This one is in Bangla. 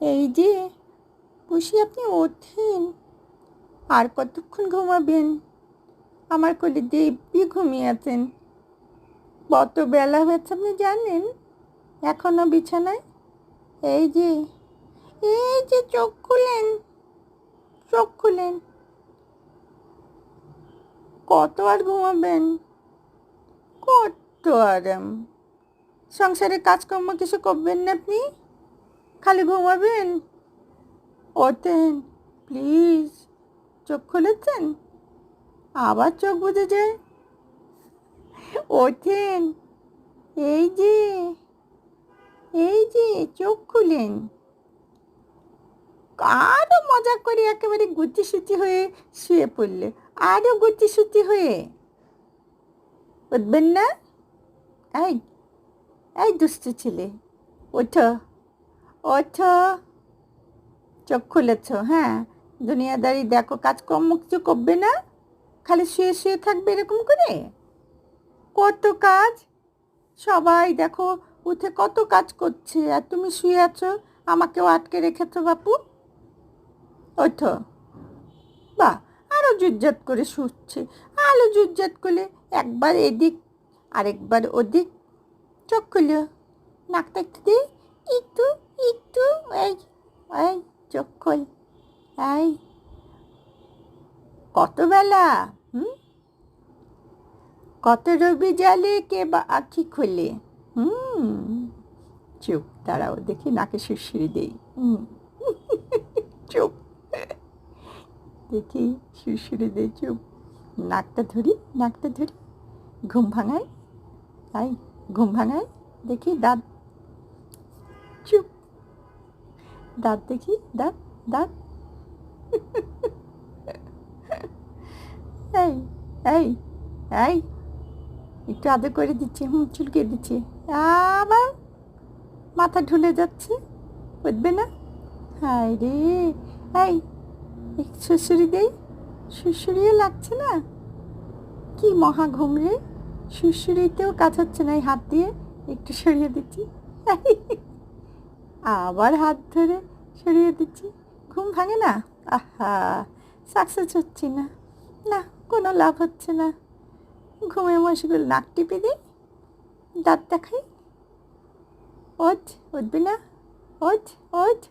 এই যে, বসি আপনি ওঠেন। আর কতক্ষণ ঘুমাবেন? আমার কোলে দিব্যি ঘুমিয়ে আছেন। কত বেলা হয়েছে আপনি জানেন? এখনও বিছানায়? এই যে এই যে চোখ খুলেন চোখ খুলেন। কত আর ঘুমাবেন? কত আরাম। সংসারে কাজকর্ম কিছু করবেন না আপনি? খালি ঘুমাবেন? ওঠেন প্লিজ চোখ খুলেছেন? আবার চোখ বুঝে যায় ওঠেন। এই যে এই যে, চোখ খুলেন। আরও মজা করে একেবারে গুটিসুটি হয়ে শুয়ে পড়লে। আরও গুটিসুটি হয়ে। উঠবেন না? এই এই দুষ্টু ছেলে। ওঠো। ওঠো চোখ খুলেছ হ্যাঁ? দুনিয়াদারি দেখো, কাজকর্ম কিছু করবে না? খালি শুয়ে শুয়ে থাকবে এরকম করে? কত কাজ? সবাই দেখো, উঠে কত কাজ করছে, আর তুমি শুয়ে আছো, আমাকেও আটকে রেখেছো বাপু। ওঠো বা আরও জুজ্জাত করে শুচ্ছে আরও জুজ্জাত করলে একবার এদিক, আরেকবার ওদিক। চোখ খুলো নাকটা একটু দে একটু একটু, এই এই, চোখ এই। কত বেলা, হুম? কত রবি জালে কে বা আখি খোলে, হুম? চুপ, দাঁড়াও, দেখি নাকে শিরশিরি দেই, হুম। চুপ, দেখি শিরশিরি দেই, চুপ। নাকটা ধরি নাকটা ধরি, ঘুম ভাঙাই তাই ঘুম ভাঙাই দেখি দাঁত দাঁত দেখি, দাঁত দাঁত। এই এই এই, একটু আদর করে দিচ্ছি, হুম, চুলকে দিচ্ছি। আবার মাথা ঢুলে যাচ্ছে বুঝবে না? হায় রে, এই শ্বশুরি দেই শ্বশুরিও লাগছে না? কি মহা ঘুম রে শ্বশুরিতেও কাজ হচ্ছে না এই হাত দিয়ে, একটু সরিয়ে দিচ্ছি। আবার হাত ধরে সরিয়ে দিচ্ছি। ঘুম ভাঙে না? আহা সাকসেস হচ্ছি না। না, কোনো লাভ হচ্ছে না। ঘুমে মশগুলো নাক টিপে দিই, দাঁত দেখাই। ওঠ, উঠবি না? ওঠ ওঠ।